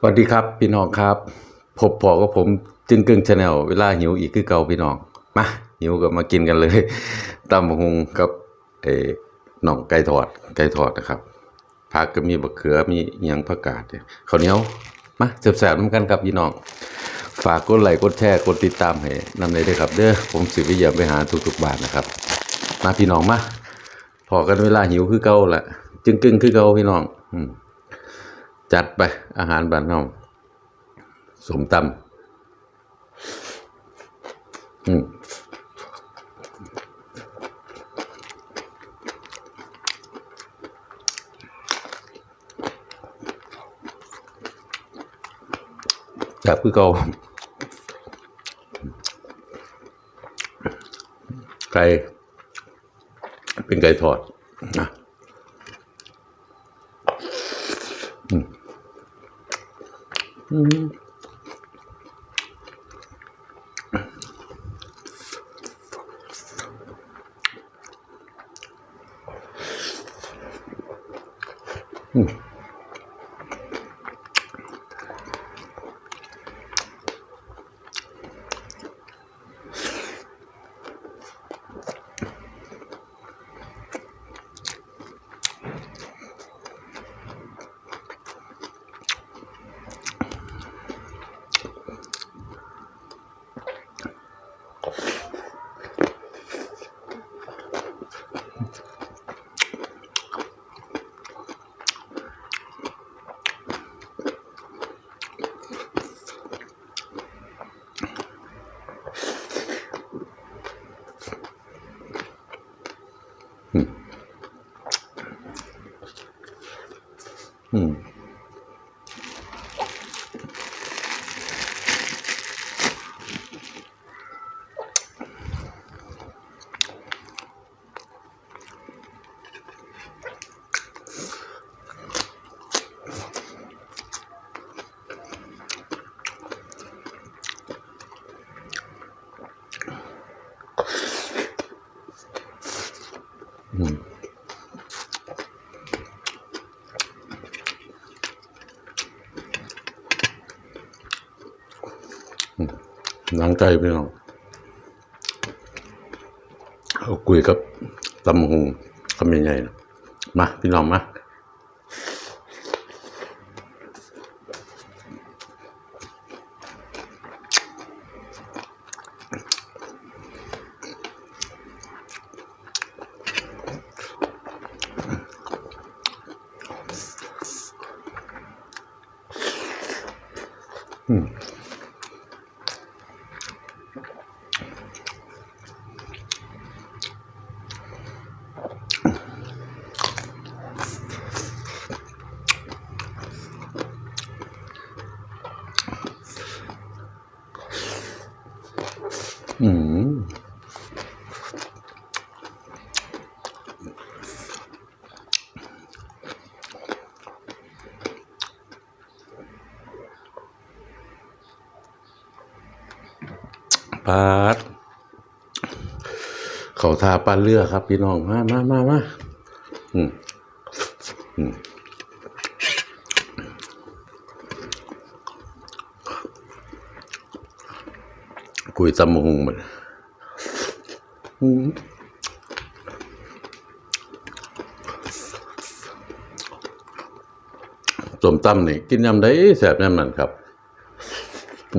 สวัสดีครับพี่น้องครับพบพอกับผมจึงกึ่งชาแนลเวลาหิวอีกคือเก่าพี่น้องมาหิวก็มากินกันเลยตำหุงกับเออน่องไก่ทอดไก่ทอดนะครับผักก็มีบักเขือมีอิหยังผักกาดเนี่ยข้าวเหนียวมาแซ่บๆน้ำกันครับพี่น้องฝากกดไลค์กดแชร์กดติดตามให้นำเลยด้วยครับ เด้อผมสิไปเยี่ยมไปหาทุกๆบานนะครับ มาพี่น้องมาพอกันเวลาหิวคือเก่าละจึงกึ่งคือเก่าพี่น้อง อืม จัดไปอาหารบ้านเฮาสมตำอืมจับคือเก่าไก่เป็นไก่ทอดนะ อืม หลังใจพี่น้องเอาคุยกับตำหงทำยังไงนะมาพี่น้องมา อืมปาดเขาทาปลาเรือครับ พี่น้อง มามามามาอืมอืม กุยตำมะฮุงมันอืมต้มตำนี่กินยำได้แสบยำนั่นครับอ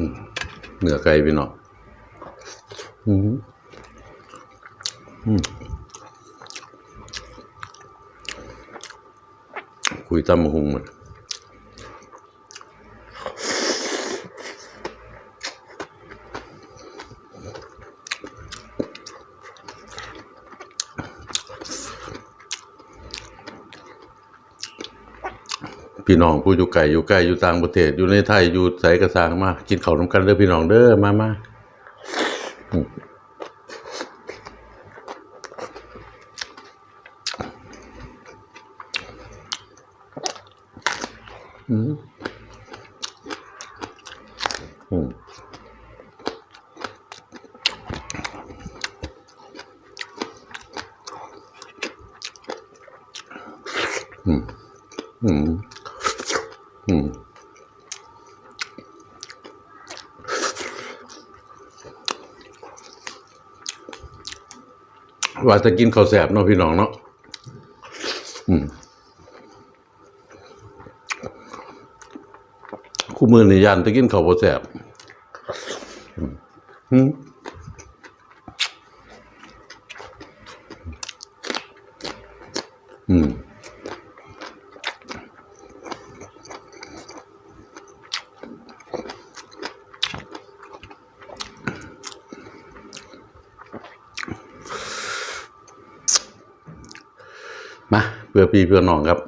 ืม เหนือไกลไปหน่อยอืมคุยตั้มหุงหมด พี่น้องผู้อยู่ไกลอยู่ใกล้อยู่ต่างประเทศ อยู่ในไทยอยู่ไสกระสางมากินข้าวน้ำกันเด้อพี่น้องเด้อมามาอืมอืมอืมอืม อืมว่าจะกินข้าวแสบเนาะพี่น้องเนาะอืมคู่มือนี่ยันจะกินข้าวบ่แสบอืม เพื่อพี่เพื่อน้องครับ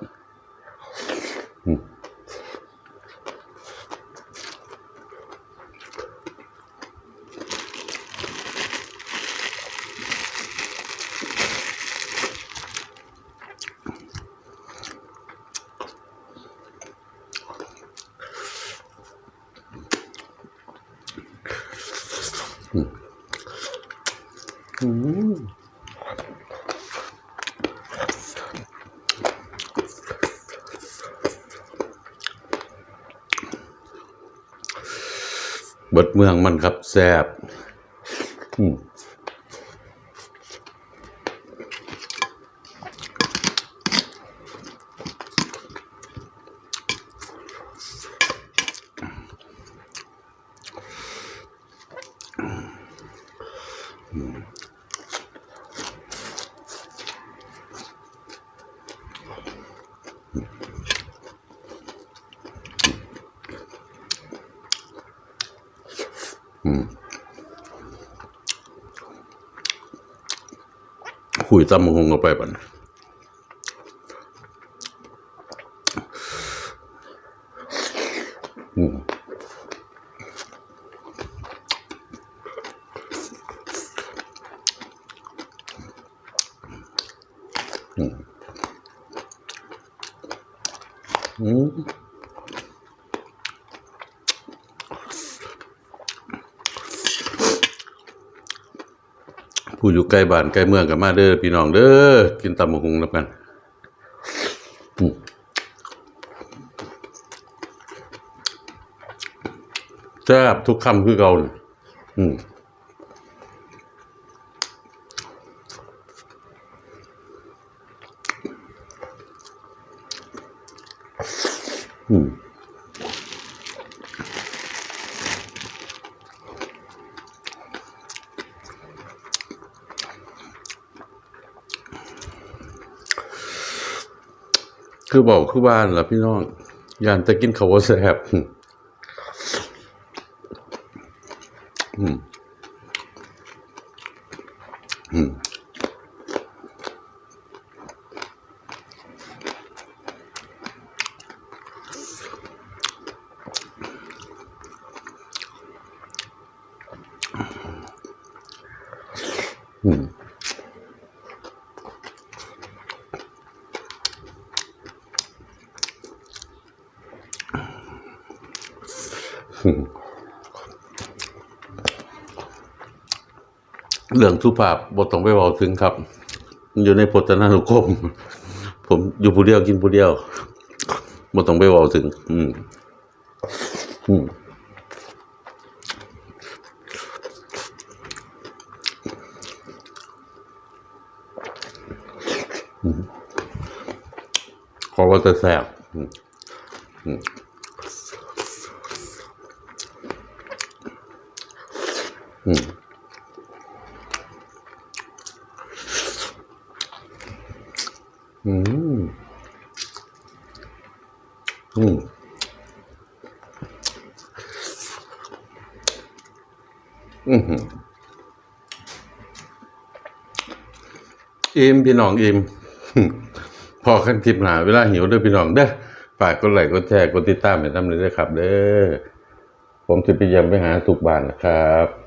เบิดเมืองมันครับแซบอืม คุยตำมคงกันไปบันอืมอืม ผู้อยู่ใกล้บ้านใกล้เมืองกับมาเด้อพี่น้องเด้อกินตำบักหุงนับกันแซ่บทุกคำคือเก่าเลยอืมอืม คือบอกคือบ้านล่ะพี่น้องยานจะกินเขาวแซ่บอืมอืมอืม เรื่องสุภาพบทต้องไปบอกถึงครับ อยู่ในพจนานุกรมผมอยู่ผู้เดียวกินผู้เดียวบทต้องไปบอกถึง อืมอืมขอว่าจะแซ่บอืม อืม อืมอืมอิ่มพี่น้องอิ่มพอขั้นคลิปหาเวลาหิวเด้อพี่น้องเด้อฝากกดไลค์กดแชร์กดติดตามให้ทำเลยด้วยครับ เด้อผมจะไปยี่ยมไปหาทุกบ้านนะครับ